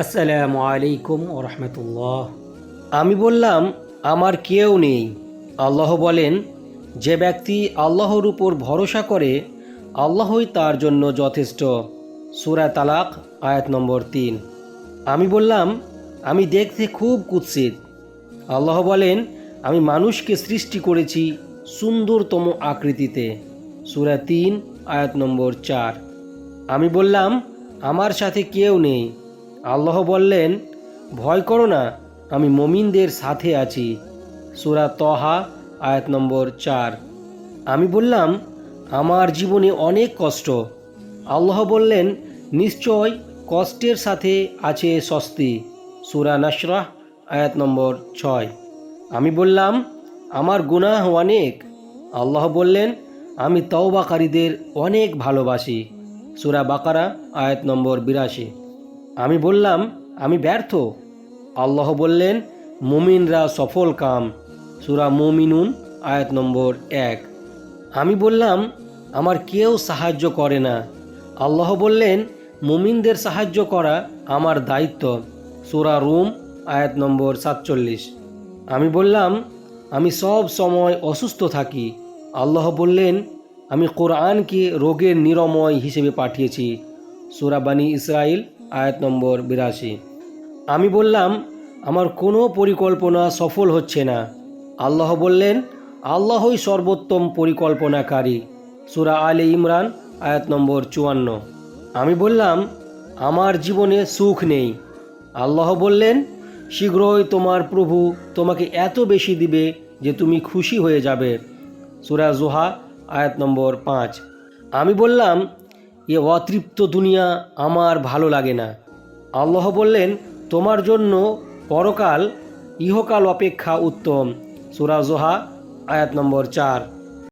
আসসালামু আলাইকুম রহমতুল্লাহ। আমি বললাম, আমার কেউ নেই। আল্লাহ বলেন, যে ব্যক্তি আল্লাহর উপর ভরসা করে, আল্লাহই তার জন্য যথেষ্ট। সুরা তালাক, আয়াত নম্বর তিন। আমি বললাম, আমি দেখতে খুব কুৎসিত। আল্লাহ বলেন, আমি মানুষকে সৃষ্টি করেছি সুন্দরতম আকৃতিতে। সুরা তিন, আয়াত নম্বর চার। আমি বললাম, আমার সাথে কেউ নেই। আল্লাহ বললেন, ভয় করো না, আমি মমিনদের সাথে আছি। সুরা তহা, আয়াত নম্বর চার। আমি বললাম, আমার জীবনে অনেক কষ্ট। আল্লাহ বললেন, নিশ্চয় কষ্টের সাথে আছে স্বস্তি। সুরা নাসরাহ, আয়াত নম্বর ছয়। আমি বললাম, আমার গুনাহ অনেক। আল্লাহ বললেন, আমি তওবাকারীদের অনেক ভালোবাসি। সুরা বাকারা, আয়াত নম্বর বিরাশি। আমি বললাম, আমি ব্যর্থ। আল্লাহ বললেন, মুমিনরা সফল কাম। সুরা মুমিনুন, আয়াত নম্বর এক। আমি বললাম, আমার কেউ সাহায্য করে না। আল্লাহ বললেন, মুমিনদের সাহায্য করা আমার দায়িত্ব। সুরা রুম, আয়াত নম্বর সাতচল্লিশ। আমি বললাম, আমি সব সময় অসুস্থ থাকি। আল্লাহ বললেন, আমি কোরআনকে রোগের নিরাময় হিসেবে পাঠিয়েছি। সুরা বানী ইসরাইল আয়াত নম্বর বিরাশি। আমি বললাম, আমার কোনো পরিকল্পনা সফল হচ্ছে না। আল্লাহ বললেন, আল্লাহই সর্বোত্তম পরিকল্পনাকারী। সুরা আলী ইমরান, আয়াত নম্বর চুয়ান্ন। আমি বললাম, আমার জীবনে সুখ নেই। আল্লাহ বললেন, শীঘ্রই তোমার প্রভু তোমাকে এত বেশি দিবে যে তুমি খুশি হয়ে যাবে। সুরা জোহা, আয়াত নম্বর পাঁচ। আমি বললাম এ অতৃপ্ত দুনিয়া আমার ভালো লাগে না। আল্লাহ বললেন, তোমার জন্য পরকাল, ইহকাল অপেক্ষা উত্তম। সুরা জোহা, আয়াত নম্বর চার।